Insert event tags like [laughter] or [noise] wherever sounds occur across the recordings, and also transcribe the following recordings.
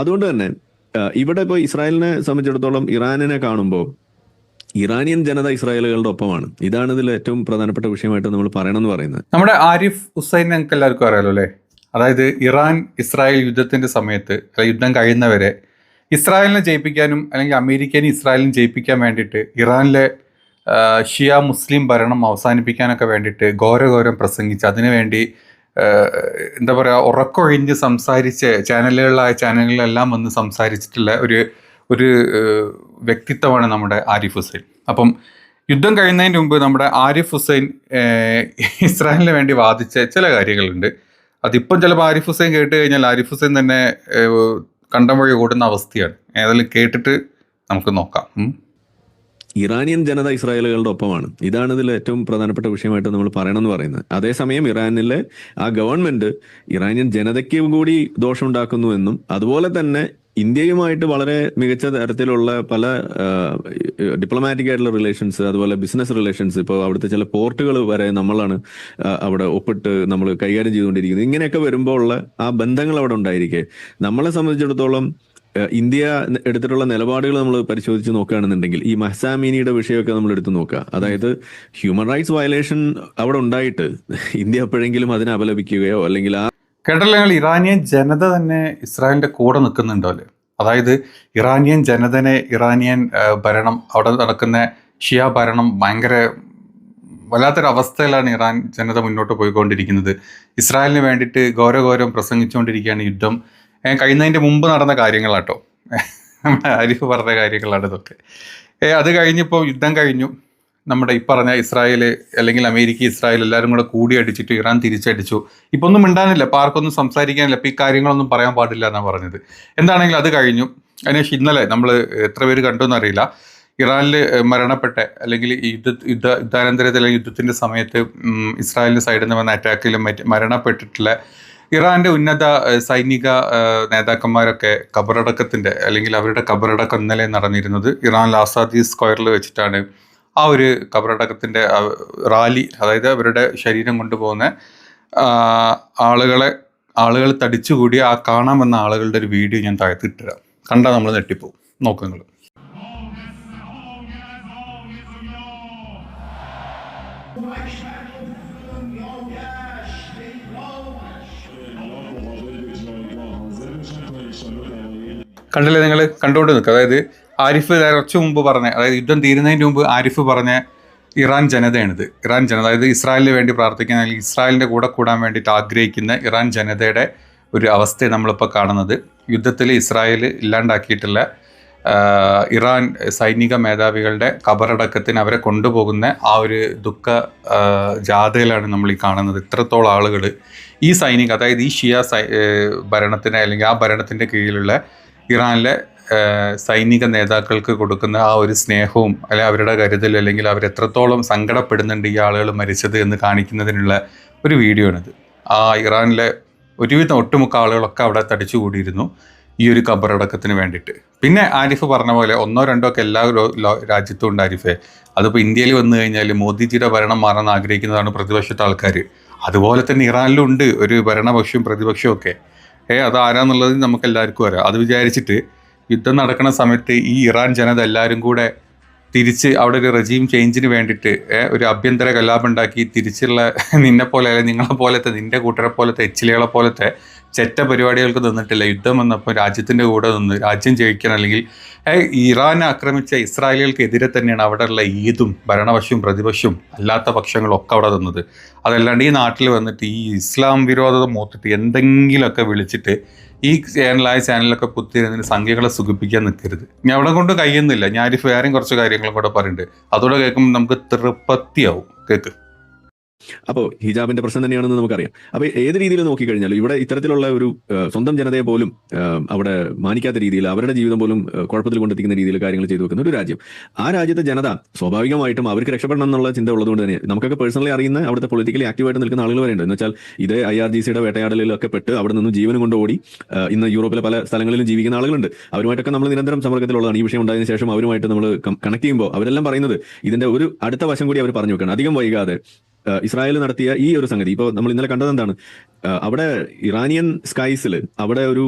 അതുകൊണ്ട് തന്നെ ഇവിടെ ഇപ്പോൾ ഇസ്രായേലിനെ സംബന്ധിച്ചിടത്തോളം ഇറാനിനെ കാണുമ്പോൾ ഇറാനിയൻ ജനത ഇസ്രായേലുകളുടെ ഒപ്പമാണ്. ഇതാണ് ഇതിൽ ഏറ്റവും പ്രധാനപ്പെട്ട വിഷയമായിട്ട് നമ്മൾ പറയണമെന്ന് പറയുന്നത്. നമ്മുടെ ആരിഫ് ഹുസൈൻ ഞങ്ങൾക്ക് എല്ലാവർക്കും അറിയാലോ അല്ലേ? അതായത് ഇറാൻ ഇസ്രായേൽ യുദ്ധത്തിന്റെ സമയത്ത് യുദ്ധം കഴിയുന്നവരെ ഇസ്രായേലിനെ ജയിപ്പിക്കാനും അല്ലെങ്കിൽ അമേരിക്കനെ ഇസ്രായേലിനെ ജയിപ്പിക്കാൻ വേണ്ടിയിട്ട് ഇറാനിലെ ഷിയ മുസ്ലിം ഭരണം അവസാനിപ്പിക്കാനൊക്കെ വേണ്ടിയിട്ട് ഘോരഘോരം പ്രസംഗിച്ച് അതിനുവേണ്ടി എന്താ പറയുക ഉറക്കൊഴിഞ്ഞ് സംസാരിച്ച് ചാനലുകളിലായ ചാനലുകളിലെല്ലാം വന്ന് സംസാരിച്ചിട്ടുള്ള ഒരു ഒരു വ്യക്തിത്വമാണ് നമ്മുടെ ആരിഫ് ഹുസൈൻ. അപ്പം യുദ്ധം കഴിയുന്നതിന് മുമ്പ് നമ്മുടെ ആരിഫ് ഹുസൈൻ ഇസ്രായേലിന് വേണ്ടി വാദിച്ച ചില കാര്യങ്ങളുണ്ട്. അതിപ്പം ചിലപ്പോൾ ആരിഫ് ഹുസൈൻ കേട്ട് കഴിഞ്ഞാൽ ആരിഫ് ഹുസൈൻ തന്നെ കണ്ടം വഴി ഓടുന്ന അവസ്ഥയാണ്. ഏതായാലും കേട്ടിട്ട് നമുക്ക് നോക്കാം. ഇറാനിയൻ ജനത ഇസ്രായേലുകളുടെ ഒപ്പമാണ്. ഇതാണ് ഇതിൽ ഏറ്റവും പ്രധാനപ്പെട്ട വിഷയമായിട്ട് നമ്മൾ പറയണം എന്ന് പറയുന്നത്. അതേസമയം ഇറാനിലെ ആ ഗവൺമെന്റ് ഇറാനിയൻ ജനതയ്ക്ക് കൂടി ദോഷമുണ്ടാക്കുന്നു എന്നും അതുപോലെ തന്നെ ഇന്ത്യയുമായിട്ട് വളരെ മികച്ച തരത്തിലുള്ള പല ഡിപ്ലോമാറ്റിക് ആയിട്ടുള്ള റിലേഷൻസ് അതുപോലെ ബിസിനസ് റിലേഷൻസ് ഇപ്പോൾ അവിടുത്തെ ചില പോർട്ടുകൾ വരെ നമ്മളാണ് അവിടെ ഒപ്പിട്ട് നമ്മൾ കൈകാര്യം ചെയ്തുകൊണ്ടിരിക്കുന്നത്. ഇങ്ങനെയൊക്കെ വരുമ്പോൾ ഉള്ള ആ ബന്ധങ്ങൾ അവിടെ ഉണ്ടായിരിക്കെ. നമ്മളെ സംബന്ധിച്ചിടത്തോളം ഇന്ത്യ എടുത്തിട്ടുള്ള നിലപാടുകൾ നമ്മൾ പരിശോധിച്ച് നോക്കുകയാണെന്നുണ്ടെങ്കിൽ ഈ മഹസാമീനിയുടെ വിഷയമൊക്കെ നമ്മൾ എടുത്തു നോക്കുക. അതായത് ഹ്യൂമൻ റൈറ്റ്സ് വയലേഷൻ അവിടെ ഉണ്ടായിട്ട് [laughs] ഇന്ത്യ എപ്പോഴെങ്കിലും അതിനെ അപലപിക്കുകയോ അല്ലെങ്കിൽ ആ കേട്ടല്ലോ ഇറാനിയൻ ജനത തന്നെ ഇസ്രായേലിന്റെ കൂടെ നിൽക്കുന്നുണ്ടോ അല്ലേ? അതായത് ഇറാനിയൻ ജനതനെ ഇറാനിയൻ ഭരണം അവിടെ നടക്കുന്ന ഷിയ ഭരണം ഭയങ്കര വല്ലാത്തൊരു അവസ്ഥയിലാണ് ഇറാൻ ജനത മുന്നോട്ട് പോയിക്കൊണ്ടിരിക്കുന്നത്. ഇസ്രായേലിന് വേണ്ടിയിട്ട് ഘോരഘോരം പ്രസംഗിച്ചുകൊണ്ടിരിക്കുകയാണ് യുദ്ധം. ഏ, കഴിയുന്നതിന്റെ മുമ്പ് നടന്ന കാര്യങ്ങളാട്ടോ. ആരിഫ് പറഞ്ഞ കാര്യങ്ങളാണ് ഇതൊക്കെ. അത് കഴിഞ്ഞപ്പോൾ യുദ്ധം കഴിഞ്ഞു. നമ്മുടെ ഈ പറഞ്ഞ ഇസ്രായേൽ അല്ലെങ്കിൽ അമേരിക്ക ഇസ്രായേൽ എല്ലാവരും കൂടെ കൂടി അടിച്ചിട്ട് ഇറാൻ തിരിച്ചടിച്ചു. ഇപ്പൊ ഒന്നും മിണ്ടാനില്ല. ഇപ്പൊ ആർക്കൊന്നും സംസാരിക്കാനില്ല. ഇപ്പൊ ഈ കാര്യങ്ങളൊന്നും പറയാൻ പാടില്ല എന്നാണ് പറഞ്ഞത്. എന്താണെങ്കിലും അത് കഴിഞ്ഞു. അതിനുശേഷം ഇന്നലെ നമ്മൾ എത്ര പേര് കണ്ടു എന്നറിയില്ല. ഇറാനിൽ മരണപ്പെട്ട അല്ലെങ്കിൽ യുദ്ധ യുദ്ധ യുദ്ധാനന്തരത്തിൽ യുദ്ധത്തിന്റെ സമയത്ത് ഇസ്രായേലിന്റെ സൈഡിൽ നിന്ന് വന്ന അറ്റാക്കിലും മറ്റ് മരണപ്പെട്ടിട്ടുള്ള ഇറാന്റെ ഉന്നത സൈനിക നേതാക്കന്മാരൊക്കെ കബറടക്കത്തിന്റെ അല്ലെങ്കിൽ അവരുടെ കബറടക്കം ഇന്നലെ നടന്നിരുന്നത് ഇറാൻ ആസാദി സ്ക്വയറിൽ വെച്ചിട്ടാണ് ആ ഒരു കബറടക്കത്തിന്റെ റാലി അതായത് അവരുടെ ശരീരം കൊണ്ടുപോകുന്ന ആളുകളെ ആളുകൾ തടിച്ചുകൂടി ആ കാണാമെന്ന ആളുകളുടെ ഒരു വീഡിയോ ഞാൻ താഴത്ത് ഇട്ടുതരാം കണ്ടാൽ നമ്മൾ നെട്ടിപ്പോവും. നോക്കൂ കണ്ടില്ലേ നിങ്ങൾ കണ്ടുകൊണ്ട് നിൽക്കുക അതായത് ആരിഫ് കുറച്ച് മുമ്പ് പറഞ്ഞ അതായത് യുദ്ധം തീരുന്നതിന് മുമ്പ് ആരിഫ് പറഞ്ഞ ഇറാൻ ജനതയാണിത്. ഇറാൻ ജനത അതായത് ഇസ്രായേലിന് വേണ്ടി പ്രാർത്ഥിക്കുന്ന അല്ലെങ്കിൽ ഇസ്രായേലിന്റെ കൂടെ കൂടാൻ വേണ്ടിയിട്ട് ആഗ്രഹിക്കുന്ന ഇറാൻ ജനതയുടെ ഒരു അവസ്ഥയെ നമ്മളിപ്പോൾ കാണുന്നത്. യുദ്ധത്തിൽ ഇസ്രായേൽ ഇല്ലാണ്ടാക്കിയിട്ടുള്ള ഇറാൻ സൈനിക മേധാവികളുടെ കബറടക്കത്തിന് അവരെ കൊണ്ടുപോകുന്ന ആ ഒരു ദുഃഖ ജാഥയിലാണ് നമ്മൾ ഈ കാണുന്നത്. ഇത്രത്തോളം ആളുകൾ ഈ സൈനിക അതായത് ഈ ഷിയ സൈ ഭരണത്തിന് അല്ലെങ്കിൽ ആ ഭരണത്തിന്റെ കീഴിലുള്ള ഇറാനിലെ സൈനിക നേതാക്കൾക്ക് കൊടുക്കുന്ന ആ ഒരു സ്നേഹവും അല്ലെ അവരുടെ കരുതൽ അല്ലെങ്കിൽ അവർ എത്രത്തോളം സങ്കടപ്പെടുന്നുണ്ട് ഈ ആളുകൾ മരിച്ചത് എന്ന് കാണിക്കുന്നതിനുള്ള ഒരു വീഡിയോ ആണിത് ആ ഇറാനിലെ ഒരുവിധം ഒട്ടുമുക്ക ആളുകളൊക്കെ അവിടെ തടിച്ചു കൂടിയിരുന്നു ഈ ഒരു കബറടക്കത്തിന് വേണ്ടിയിട്ട്. പിന്നെ ആരിഫ് പറഞ്ഞ പോലെ ഒന്നോ രണ്ടോ ഒക്കെ എല്ലാ രാജ്യത്തും ഉണ്ട് ആരിഫെ. അതിപ്പോൾ ഇന്ത്യയിൽ വന്നു കഴിഞ്ഞാൽ മോദിജിയുടെ ഭരണം മാറാൻ ആഗ്രഹിക്കുന്നതാണ് പ്രതിപക്ഷത്തെ ആൾക്കാർ അതുപോലെ തന്നെ ഇറാനിലും ഉണ്ട് ഒരു ഭരണപക്ഷവും പ്രതിപക്ഷവും ഒക്കെ. ഏ അത് ആരാന്നുള്ളത് നമുക്ക് എല്ലാവർക്കും അറിയാം. അത് വിചാരിച്ചിട്ട് യുദ്ധം നടക്കുന്ന സമയത്ത് ഈ ഇറാൻ ജനത എല്ലാവരും കൂടെ തിരിച്ച് അവിടെ ഒരു റെജീം ചേഞ്ചിന് വേണ്ടിയിട്ട് ഒരു ആഭ്യന്തര കലാപം ഉണ്ടാക്കി തിരിച്ചുള്ള നിന്നെ പോലെ അല്ലെങ്കിൽ നിങ്ങളെ പോലത്തെ നിന്റെ കൂട്ടരെ പോലത്തെ എച്ചിലികളെ പോലത്തെ ചെറ്റ പരിപാടികൾക്ക് നിന്നിട്ടില്ല. യുദ്ധം വന്നപ്പോൾ രാജ്യത്തിന്റെ കൂടെ നിന്ന് രാജ്യം ജയിക്കണം അല്ലെങ്കിൽ ഇറാൻ ആക്രമിച്ച ഇസ്രായേലുകൾക്കെതിരെ തന്നെയാണ് അവിടെയുള്ള ഈദും ഭരണപക്ഷവും പ്രതിപക്ഷവും അല്ലാത്ത പക്ഷങ്ങളും ഒക്കെ അവിടെ നിന്നത്. അതല്ലാണ്ട് ഈ നാട്ടിൽ വന്നിട്ട് ഈ ഇസ്ലാം വിരോധത മൂത്തിട്ട് എന്തെങ്കിലുമൊക്കെ വിളിച്ചിട്ട് ഈ ചാനലായ ചാനലൊക്കെ കുത്തിയിരുന്നതിന് സംഖ്യകളെ സുഖിപ്പിക്കാൻ നിൽക്കരുത് ഞാൻ അവിടെ കൊണ്ട് കഴിയുന്നില്ല ഞാൻ ഒരു വേറെയും കുറച്ച് കാര്യങ്ങളും കൂടെ പറയുന്നുണ്ട്. അതോടെ കേൾക്കുമ്പോൾ നമുക്ക് തൃപ്പത്തിയാവും കേക്ക്. അപ്പോൾ ഹിജാബിന്റെ പ്രശ്നം തന്നെയാണെന്ന് നമുക്കറിയാം. അപ്പൊ ഏത് രീതിയിൽ നോക്കിക്കഴിഞ്ഞാൽ ഇവിടെ ഇത്തരത്തിലുള്ള ഒരു സ്വന്തം ജനതയെ പോലും അവിടെ മാനിക്കാത്ത രീതിയിൽ അവരുടെ ജീവിതം പോലും കുഴപ്പത്തിൽ കൊണ്ടെത്തിക്കുന്ന രീതിയിൽ കാര്യങ്ങൾ ചെയ്തു വെക്കുന്ന ഒരു രാജ്യം. ആ രാജ്യത്തെ ജനത സ്വാഭാവികമായിട്ടും അവർക്ക് രക്ഷപ്പെടണം എന്നുള്ള ചിന്ത ഉള്ളതുകൊണ്ട് തന്നെ നമുക്കൊക്കെ പേഴ്സണലി അറിയുന്ന അവിടുത്തെ പൊളിറ്റിക്കലി ആക്റ്റീവായിട്ട് നിൽക്കുന്ന ആളുകൾ വരെയുണ്ട്. എന്ന് വെച്ചാൽ ഇതേ ഐ ആർ ജി സിയുടെ വേട്ടയാടലിലൊക്കെ പെട്ട് അവിടെ നിന്നും ജീവനും കൊണ്ടോടി ഇന്ന് യൂറോപ്പിലെ പല സ്ഥലങ്ങളിലും ജീവിക്കുന്ന ആളുകളുണ്ട്. അവരുമായിട്ടൊക്കെ നമ്മൾ നിരന്തരം സമ്പർക്കത്തിലുള്ളതാണ്. ഈ വിഷയം ഉണ്ടായതിനു ശേഷം അവരുമായിട്ട് നമ്മൾ കണക്ട് ചെയ്യുമ്പോൾ അവരെല്ലാം പറയുന്നത് ഇതിന്റെ ഒരു അടുത്ത വശം കൂടി അവർ പറഞ്ഞു വെക്കണം അധികം വൈകാതെ ഇസ്രായേൽ നടത്തിയ ഈ ഒരു സംഗതി. ഇപ്പോൾ നമ്മൾ ഇന്നലെ കണ്ടത് എന്താണ്? അവിടെ ഇറാനിയൻ സ്കൈസിൽ അവിടെ ഒരു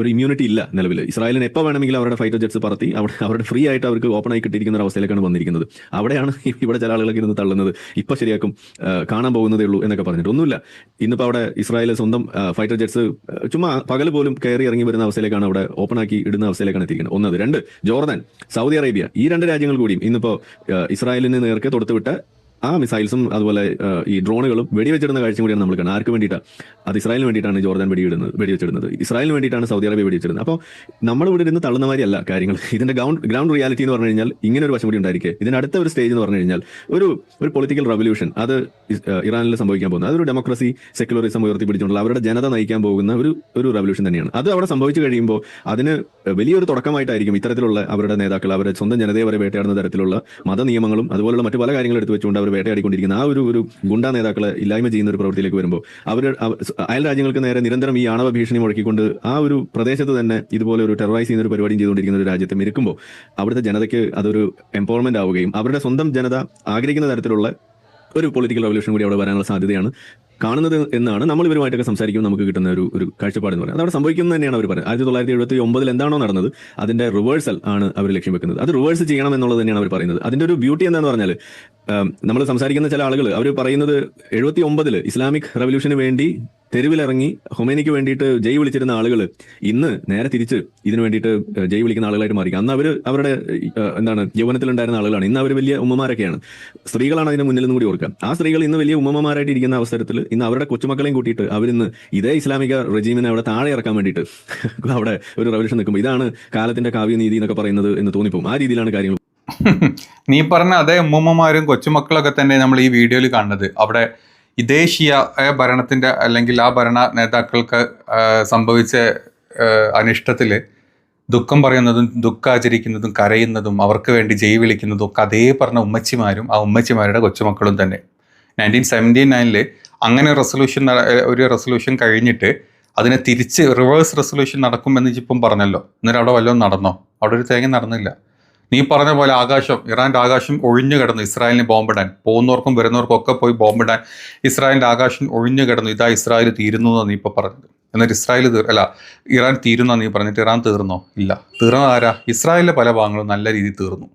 ഒരു ഇമ്മ്യൂണിറ്റി ഇല്ല നിലവിൽ. ഇസ്രായേലിന് എപ്പോൾ വേണമെങ്കിലും അവരുടെ ഫൈറ്റർ ജെറ്റ്സ് പറത്തി അവിടെ അവരുടെ ഫ്രീ ആയിട്ട് അവർക്ക് ഓപ്പൺ ആയി കിട്ടിയിരിക്കുന്ന ഒരു അവസ്ഥയിലേക്കാണ് വന്നിരിക്കുന്നത്. അവിടെയാണ് ഇവിടെ ചില ആളുകളൊക്കെ ഇരുന്ന് തള്ളുന്നത്. ഇപ്പൊ ശരിയാക്കും കാണാൻ പോകുന്നതേ ഉള്ളൂ എന്നൊക്കെ പറഞ്ഞിട്ട് ഒന്നുമില്ല. ഇന്നിപ്പോൾ അവിടെ ഇസ്രായേൽ സ്വന്തം ഫൈറ്റർ ജെറ്റ്സ് ചുമ്മാ പകൽ പോലും കയറി ഇറങ്ങി വരുന്ന അവസ്ഥയിലേക്കാണ് അവിടെ ഓപ്പൺ ആക്കി ഇടുന്ന അവസ്ഥയിലേക്കാണ് എത്തിക്കുന്നത് ഒന്നത്. രണ്ട് ജോർദാൻ സൗദി അറേബ്യ ഈ രണ്ട് രാജ്യങ്ങൾ കൂടിയും ഇന്നിപ്പോൾ ഇസ്രായേലിന് നേർക്ക് തൊടുത്തുവിട്ട ആ മിസൈൽസും അതുപോലെ ഈ ഡ്രോണുകളും വെടിവെച്ചിടുന്ന കാഴ്ച കൂടിയാണ് നമ്മൾ കാണുന്നത് ആർക്ക് വേണ്ടിയിട്ടാണ് അത് ഇസ്രായേലിന് വേണ്ടിയിട്ടാണ് ജോർദാൻ വെടിയിടുന്നത് വെടിവെച്ചിടുന്നത്. ഇസ്രായേലിന് വേണ്ടിയിട്ടാണ് സൗദി അറേബ്യ വെടിവെച്ചിടുന്നത്. അപ്പോൾ നമ്മൾ ഇവിടെ ഇരുന്ന് തള്ളുന്ന മാതിരിയല്ല കാര്യങ്ങൾ. ഇതിന്റെ ഗ്രൗണ്ട് ഗ്രൗണ്ട് റിയാലിറ്റി എന്ന് പറഞ്ഞു കഴിഞ്ഞാൽ ഇങ്ങനെ ഒരു വശം കൂടി ഉണ്ടായിരിക്കെ. ഇതിന്റെ അടുത്ത ഒരു സ്റ്റേജ് എന്ന് പറഞ്ഞു കഴിഞ്ഞാൽ ഒരു ഒരു പൊളിറ്റിക്കൽ റവല്യൂഷൻ അത് ഇറാനിൽ സംഭവിക്കാൻ പോകുന്നത്. അതൊരു ഡെമോക്രസി സെക്യുലറിസം ഉയർത്തിപ്പിടിച്ചുകൊണ്ടുള്ള അവരുടെ ജനത നയിക്കാൻ പോകുന്ന ഒരു ഒരു റവല്യൂഷൻ തന്നെയാണ്. അത് അവിടെ സംഭവിച്ചു കഴിയുമ്പോൾ അതിന് വലിയൊരു തുടക്കമായിട്ടായിരിക്കും ഇത്തരത്തിലുള്ള അവരുടെ നേതാക്കൾ അവരുടെ സ്വന്തം ജനതയെ വരെ വേട്ടയാടുന്ന തരത്തിലുള്ള മത നിയമങ്ങളും അതുപോലുള്ള മറ്റു പല കാര്യങ്ങളും എടുത്തു വെച്ചുകൊണ്ട് അവർ വേട്ടയാടിക്കൊണ്ടിരിക്കുന്ന ആ ഒരു ഒരു ഗുണ്ടാ നേതാക്കളെ ഇല്ലായ്മ ചെയ്യുന്ന ഒരു പ്രവൃത്തിയിലേക്ക് വരുമ്പോൾ അവർ അയൽ രാജ്യങ്ങൾക്ക് നേരെ നിരന്തരം ഈ ആണവ ഭീഷണി മുഴക്കിക്കൊണ്ട് ആ ഒരു പ്രദേശത്ത് തന്നെ ഇതുപോലെ ഒരു ടെററൈസ് ചെയ്യുന്ന ഒരു പരിപാടിയും ചെയ്തുകൊണ്ടിരിക്കുന്ന ഒരു രാജ്യത്തെ മിരുക്കുമ്പോൾ അവിടുത്തെ ജനതയ്ക്ക് അതൊരു എംപവർമെന്റ് ആവുകയും അവരുടെ സ്വന്തം ജനത ആഗ്രഹിക്കുന്ന തരത്തിലുള്ള ഒരു പൊളിറ്റിക്കൽ റവല്യൂഷൻ കൂടി അവിടെ വരാനുള്ള സാധ്യതയാണ്. കാണുന്നത് എന്നാണ് നമ്മൾ ഇവരുമായിട്ടൊക്കെ സംസാരിക്കുമ്പോൾ നമുക്ക് കിട്ടുന്ന ഒരു ഒരു കാഴ്ചപ്പാട് എന്ന് പറയുന്നത്. അതവിടെ സംഭവിക്കുന്നത് തന്നെയാണ് അവർ പറയുന്നത്. ആയിരത്തി തൊള്ളായിരത്തി എഴുപത്തി ഒമ്പതിൽ എന്താണോ നടന്നത് അതിന്റെ റിവേഴ്സൽ ആണ് അവർ ലക്ഷ്യം വെക്കുന്നത്. അത് റിവേഴ്സ് ചെയ്യണം എന്നുള്ളത് തന്നെയാണ് അവർ പറയുന്നത്. അതിന്റെ ഒരു ബ്യൂട്ടി എന്താന്ന് പറഞ്ഞാൽ നമ്മൾ സംസാരിക്കുന്ന ചില ആളുകൾ അവർ പറയുന്നത് എഴുപത്തി ഒമ്പതിൽ ഇസ്ലാമിക് റവല്യൂഷന് വേണ്ടി തെരുവിലിറങ്ങി ഹുമേനിക്ക് വേണ്ടിയിട്ട് ജയ് വിളിച്ചിരുന്ന ആളുകൾ ഇന്ന് നേരെ തിരിച്ച് ഇതിനു വേണ്ടിയിട്ട് ജയ് വിളിക്കുന്ന ആളുകളായിട്ട് മാറി അന്ന് അവർ അവരുടെ എന്താണ് യൗവനത്തിലുണ്ടായിരുന്ന ആളുകളാണ്. ഇന്ന് അവർ വലിയ ഉമ്മമാരൊക്കെയാണ്. സ്ത്രീകളാണ് അതിന് മുന്നിൽ നിന്നും കൂടി ഓർക്കുക. ആ സ്ത്രീകൾ ഇന്ന് വലിയ ഉമ്മമാരായിട്ട് ഇരിക്കുന്ന അവസരത്തിൽ ഇന്ന് അവരുടെ കൊച്ചുമക്കളെയും കൂട്ടിയിട്ട് അവരിന്ന് ഇതേ ഇസ്ലാമിക റെജീമിനെ അവിടെ താഴെ ഇറക്കാൻ വേണ്ടിയിട്ട് [laughs] അവിടെ ഒരു റവല്യൂഷൻ നിൽക്കുമ്പോൾ ഇതാണ് കാലത്തിന്റെ കാവ്യനീതി എന്നൊക്കെ പറയുന്നത് എന്ന് തോന്നിപ്പോകും. ആ രീതിയിലാണ് കാര്യങ്ങൾ. [laughs] നീ പറഞ്ഞ അതേ ഉമ്മമാരും കൊച്ചുമക്കളൊക്കെ തന്നെ നമ്മൾ ഈ വീഡിയോയിൽ കണ്ടത് അവിടെ ഇദേശീയ ഭരണത്തിന്റെ അല്ലെങ്കിൽ ആ ഭരണ നേതാക്കൾക്ക് സംഭവിച്ച അനിഷ്ടത്തിൽ ദുഃഖം പറയുന്നതും ദുഃഖാചരിക്കുന്നതും കരയുന്നതും അവർക്ക് വേണ്ടി ജയ് വിളിക്കുന്നതും ഒക്കെ അതേ പറഞ്ഞ ഉമ്മച്ചിമാരും ആ ഉമ്മച്ചിമാരുടെ കൊച്ചുമക്കളും തന്നെ. നയന്റീൻ സെവന്റി നയനിൽ അങ്ങനെ റെസൊല്യൂഷൻ ഒരു റെസൊല്യൂഷൻ കഴിഞ്ഞിട്ട് അതിനെ തിരിച്ച് റിവേഴ്സ് റെസൊല്യൂഷൻ നടക്കുമെന്ന് ഇപ്പം പറഞ്ഞല്ലോ. എന്നിട്ട് അവിടെ വല്ലതും നടന്നോ? അവിടെ ഒരു തേങ്ങ നടന്നില്ല. നീ പറഞ്ഞ പോലെ ആകാശം ഇറാന്റെ ആകാശം ഒഴിഞ്ഞു കിടന്നു ഇസ്രായേലിനെ ബോംബിടാൻ. പോകുന്നവർക്കും വരുന്നവർക്കും ഒക്കെ പോയി ബോംബിടാൻ. ഇസ്രായേലിന്റെ ആകാശം ഒഴിഞ്ഞു കിടന്നു ഇതാ ഇസ്രായേൽ തീരുന്നു എന്നാണ് നീ ഇപ്പോൾ പറഞ്ഞത്. എന്നിട്ട് ഇസ്രായേൽ തീർ അല്ല ഇറാൻ തീരുന്ന നീ പറഞ്ഞിട്ട് ഇറാൻ തീർന്നോ? ഇല്ല. തീർന്ന ആരാ? ഇസ്രായേലിലെ പല ഭാഗങ്ങളും നല്ല രീതിയിൽ തീർന്നു.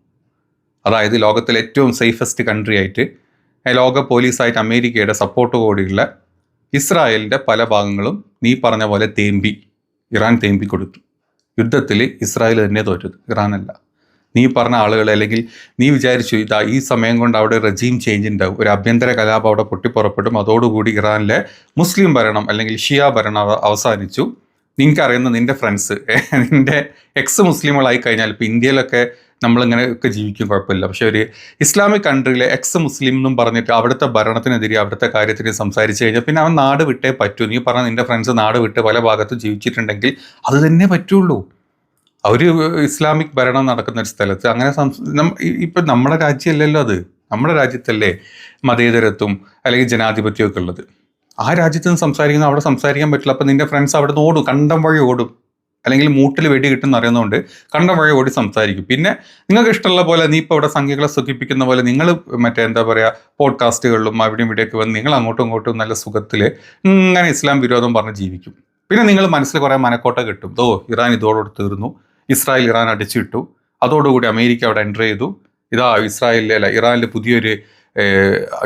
അതായത് ലോകത്തിലെ ഏറ്റവും സേഫസ്റ്റ് കൺട്രി ആയിട്ട് ലോക പോലീസായിട്ട് അമേരിക്കയുടെ സപ്പോർട്ട് കൂടിയുള്ള ഇസ്രായേലിന്റെ പല ഭാഗങ്ങളും നീ പറഞ്ഞ പോലെ തേമ്പി ഇറാൻ തേമ്പി കൊടുത്തു യുദ്ധത്തിൽ ഇസ്രായേൽ തന്നെ തോറ്റത് ഇറാനല്ല. നീ പറഞ്ഞ ആളുകൾ അല്ലെങ്കിൽ നീ വിചാരിച്ചു ഇതാ ഈ സമയം കൊണ്ട് അവിടെ റജീം ചേഞ്ച് ഉണ്ടാവും. ഒരു ആഭ്യന്തര കലാപം അവിടെ പൊട്ടിപ്പുറപ്പെടും. അതോടുകൂടി ഇറാനിലെ മുസ്ലിം ഭരണം അല്ലെങ്കിൽ ഷിയ ഭരണം അവസാനിച്ചു. നിനക്കറിയുന്ന നിന്റെ ഫ്രണ്ട്സ് [laughs] നിന്റെ എക്സ് മുസ്ലിമുകളായി കഴിഞ്ഞാൽ ഇപ്പം ഇന്ത്യയിലൊക്കെ നമ്മളിങ്ങനെ ഒക്കെ ജീവിക്കും കുഴപ്പമില്ല. പക്ഷേ ഒരു ഇസ്ലാമിക് കൺട്രിയിലെ എക്സ് മുസ്ലിം എന്നും പറഞ്ഞിട്ട് അവിടുത്തെ ഭരണത്തിനെതിരെ അവിടുത്തെ കാര്യത്തിന് സംസാരിച്ചു കഴിഞ്ഞാൽ പിന്നെ അവൻ നാട് വിട്ടേ പറ്റൂ. നീ പറഞ്ഞ നിന്റെ ഫ്രണ്ട്സ് നാട് വിട്ട് പല ഭാഗത്തും ജീവിച്ചിട്ടുണ്ടെങ്കിൽ അത് തന്നെ പറ്റുള്ളൂ. അവർ ഇസ്ലാമിക് ഭരണം നടക്കുന്ന ഒരു സ്ഥലത്ത് അങ്ങനെ ഇപ്പൊ നമ്മുടെ രാജ്യമല്ലല്ലോ അത്. നമ്മുടെ രാജ്യത്തല്ലേ മതേതരത്വം അല്ലെങ്കിൽ ജനാധിപത്യമൊക്കെ ഉള്ളത്. ആ രാജ്യത്ത് നിന്ന് സംസാരിക്കുന്ന അവിടെ സംസാരിക്കാൻ പറ്റില്ല. അപ്പം നിന്റെ ഫ്രണ്ട്സ് അവിടെ നിന്ന് ഓടും. കണ്ടം വഴി ഓടും. അല്ലെങ്കിൽ മൂട്ടിൽ വെടി കിട്ടുമെന്ന് അറിയുന്നതുകൊണ്ട് കണ്ടം വഴി ഓടി സംസാരിക്കും. പിന്നെ നിങ്ങൾക്ക് ഇഷ്ടമുള്ള പോലെ നീ ഇപ്പോൾ ഇവിടെ സംഖ്യകളെ സുഖിപ്പിക്കുന്ന പോലെ നിങ്ങൾ മറ്റേ എന്താ പറയുക പോഡ്കാസ്റ്റുകളിലും അവിടെയും ഇവിടെയൊക്കെ വന്ന് നിങ്ങൾ അങ്ങോട്ടും ഇങ്ങോട്ടും നല്ല സുഖത്തിൽ ഇങ്ങനെ ഇസ്ലാം വിരോധം പറഞ്ഞ് ജീവിക്കും. പിന്നെ നിങ്ങൾ മനസ്സിൽ കുറേ മനക്കോട്ട കിട്ടും. ഓ ഇറാൻ ഇതോടൊട് തീർന്നു. ഇസ്രായേൽ ഇറാൻ അടിച്ചിട്ടു. അതോടുകൂടി അമേരിക്ക അവിടെ എന്റർ ചെയ്തു. ഇതാ ഇസ്രായേലിലെ അല്ല ഇറാനിൽ പുതിയൊരു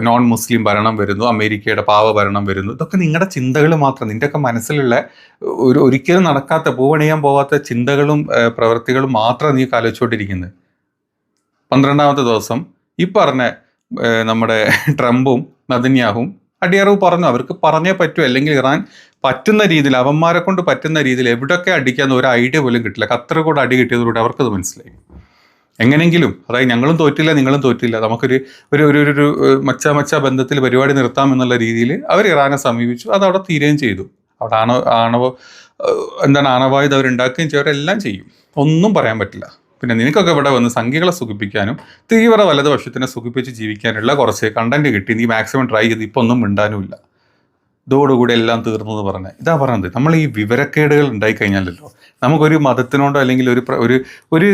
നോൺ മുസ്ലിം ഭരണം വരുന്നു. അമേരിക്കയുടെ പാവ ഭരണം വരുന്നു. ഇതൊക്കെ നിങ്ങളുടെ ചിന്തകൾ മാത്രം. നിന്റെയൊക്കെ മനസ്സിലുള്ള ഒരു ഒരിക്കലും നടക്കാത്ത പൂവണിയാൻ പോവാത്ത ചിന്തകളും പ്രവൃത്തികളും മാത്രം നീ ആലോചിച്ചുകൊണ്ടിരിക്കുന്നത് പന്ത്രണ്ടാമത്തെ ദിവസം ഈ പറഞ്ഞ നമ്മുടെ ട്രംപും നദന്യാഹും അടിയറവ് പറഞ്ഞു അവർക്ക് പറഞ്ഞേ പറ്റൂ. അല്ലെങ്കിൽ ഇറാൻ പറ്റുന്ന രീതിയിൽ അവന്മാരെ കൊണ്ട് പറ്റുന്ന രീതിയിൽ എവിടെയൊക്കെ അടിക്കാന്ന് ഒരു ഐഡിയ പോലും കിട്ടില്ല. ഖത്തർ കൂടെ അടി കിട്ടിയതിലൂടെ അവർക്കത് മനസ്സിലായി. എങ്ങനെങ്കിലും അതായത് ഞങ്ങളും തോറ്റില്ല നിങ്ങളും തോറ്റില്ല നമുക്കൊരു ഒരു ഒരു ഒരു- മച്ച മച്ച ബന്ധത്തിൽ പരിപാടി നിർത്താം എന്നുള്ള രീതിയിൽ അവർ ഇറാനെ സമീപിച്ചു. അത് അവിടെ തീരുകയും ചെയ്തു. അവിടെ ആണവ ആണവ എന്താണ് ആണവായുധം അവരുണ്ടാക്കുകയും ചെയ്യും. അവരെല്ലാം ചെയ്യും. ഒന്നും പറയാൻ പറ്റില്ല. പിന്നെ നിനക്കൊക്കെ ഇവിടെ വന്ന് സംഖ്യകളെ സുഖിപ്പിക്കാനും തീവ്ര വലതുപക്ഷത്തിനെ സുഖിപ്പിച്ച് ജീവിക്കാനുള്ള കുറച്ച് കണ്ടന്റ് കിട്ടി. നീ മാക്സിമം ട്രൈ ചെയ്ത് ഇപ്പൊ ഒന്നും മിണ്ടാനുമില്ല. ഇതോടുകൂടി എല്ലാം തീർന്നു എന്ന് പറഞ്ഞത് ഇതാ പറഞ്ഞത്. നമ്മൾ ഈ വിവരക്കേടുകൾ ഉണ്ടായി കഴിഞ്ഞാലല്ലോ നമുക്കൊരു മതത്തിനോടോ അല്ലെങ്കിൽ ഒരു ഒരു ഒരു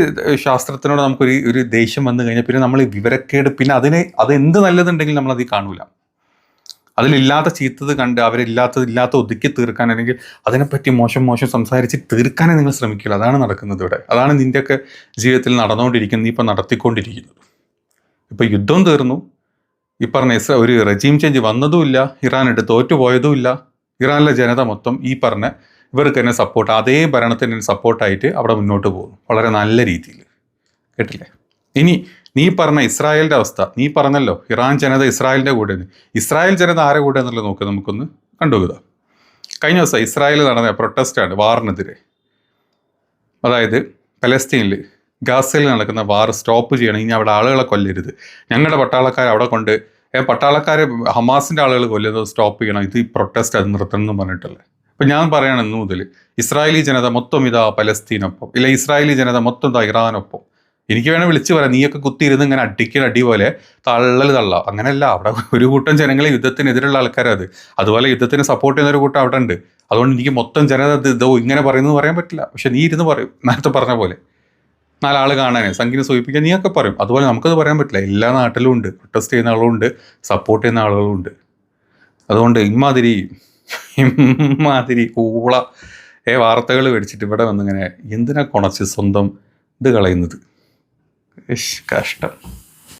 ശാസ്ത്രത്തിനോടോ നമുക്കൊരു ഒരു ദേഷ്യം വന്നു കഴിഞ്ഞാൽ പിന്നെ നമ്മൾ ഈ വിവരക്കേട് പിന്നെ അതിനെ അത് എന്ത് നല്ലതുണ്ടെങ്കിലും നമ്മളത് കാണൂല. അതിലില്ലാത്ത ചീത്തത് കണ്ട് അവരില്ലാത്തത് ഇല്ലാത്ത ഒതുക്കി തീർക്കാൻ അല്ലെങ്കിൽ അതിനെപ്പറ്റി മോശം മോശം സംസാരിച്ച് തീർക്കാനേ നിങ്ങൾ ശ്രമിക്കില്ല. അതാണ് നടക്കുന്നത് ഇവിടെ. അതാണ് നിന്റെയൊക്കെ ജീവിതത്തിൽ നടന്നുകൊണ്ടിരിക്കുന്നത് ഇപ്പം നടത്തിക്കൊണ്ടിരിക്കുന്നത്. ഇപ്പം യുദ്ധം തീർന്നു. ഈ പറഞ്ഞ ഇസ്ര ഒരു റെജീം ചേഞ്ച് വന്നതുമില്ല ഇറാൻ എടുത്ത് തോറ്റുപോയതുമില്ല ഇറാനിലെ ജനത മൊത്തം ഈ പറഞ്ഞ ഇവർക്ക് തന്നെ സപ്പോർട്ട് അതേ ഭരണത്തിന് സപ്പോർട്ടായിട്ട് അവിടെ മുന്നോട്ട് പോകുന്നു. വളരെ നല്ല രീതിയിൽ. കേട്ടില്ലേ? ഇനി നീ പറഞ്ഞ ഇസ്രായേലിന്റെ അവസ്ഥ നീ പറഞ്ഞല്ലോ ഇറാൻ ജനത ഇസ്രായേലിന്റെ കൂടെ ഇസ്രായേൽ ജനത ആരെ കൂടെ എന്നുള്ളത് നോക്ക് നമുക്കൊന്ന് കണ്ടുപോകുക കഴിഞ്ഞ ദിവസം ഇസ്രായേൽ നടന്ന പ്രൊട്ടസ്റ്റാണ് വാറിനെതിരെ. അതായത് പലസ്തീനിൽ ഗാസയിൽ നടക്കുന്ന വാർ സ്റ്റോപ്പ് ചെയ്യണം ഇനി അവിടെ ആളുകളെ കൊല്ലരുത്. ഞങ്ങളുടെ പട്ടാളക്കാർ അവിടെ കൊണ്ട് ഏ പട്ടാളക്കാരെ ഹമാസിന്റെ ആളുകൾ കൊല്ലുന്നത് സ്റ്റോപ്പ് ചെയ്യണം ഇത് ഈ പ്രൊട്ടസ്റ്റ് അത് നിർത്തണം എന്ന് പറഞ്ഞിട്ടല്ലേ അപ്പം ഞാൻ പറയണം ഇന്നു മുതൽ ഇസ്രായേലി ജനത മൊത്തം ഇതാ പലസ്തീനൊപ്പം ഇല്ല ഇസ്രായേലി ജനത മൊത്തം ഇതാ ഇറാനൊപ്പം. എനിക്ക് വേണേൽ വിളിച്ചു പറയാം. നീയൊക്കെ കുത്തിയിരുന്ന് ഇങ്ങനെ അടിക്കൽ അടി പോലെ തള്ളൽ തള്ള. അങ്ങനെയല്ല. അവിടെ ഒരു കൂട്ടം ജനങ്ങളെ യുദ്ധത്തിനെതിരുള്ള ആൾക്കാരത് അതുപോലെ യുദ്ധത്തിന് സപ്പോർട്ട് ചെയ്യുന്ന ഒരു കൂട്ടം അവിടെ ഉണ്ട്. അതുകൊണ്ട് എനിക്ക് മൊത്തം ജനത ഇതോ ഇങ്ങനെ പറയുന്നത് പറയാൻ പറ്റില്ല. പക്ഷെ നീ ഇരുന്ന് പറയും. നേരത്തെ പറഞ്ഞ പോലെ. നാലാൾ കാണാനേ. സംഗീതം സൂചിപ്പിക്കാൻ നീയൊക്കെ പറയും. അതുപോലെ നമുക്കത് പറയാൻ പറ്റില്ല. എല്ലാ നാട്ടിലും ഉണ്ട്. പ്രൊട്ടസ്റ്റ് ചെയ്യുന്ന ആളുകളുണ്ട് സപ്പോർട്ട് ചെയ്യുന്ന ആളുകളുണ്ട് അതുകൊണ്ട് ഇമാതിരി ഇമാതിരി കൂള ഏ വാർത്തകൾ മേടിച്ചിട്ട് ഇവിടെ വന്നിങ്ങനെ എന്തിനാ കുണച്ച് സ്വന്തം ഇത് കളയുന്നത്? കഷ്ടം.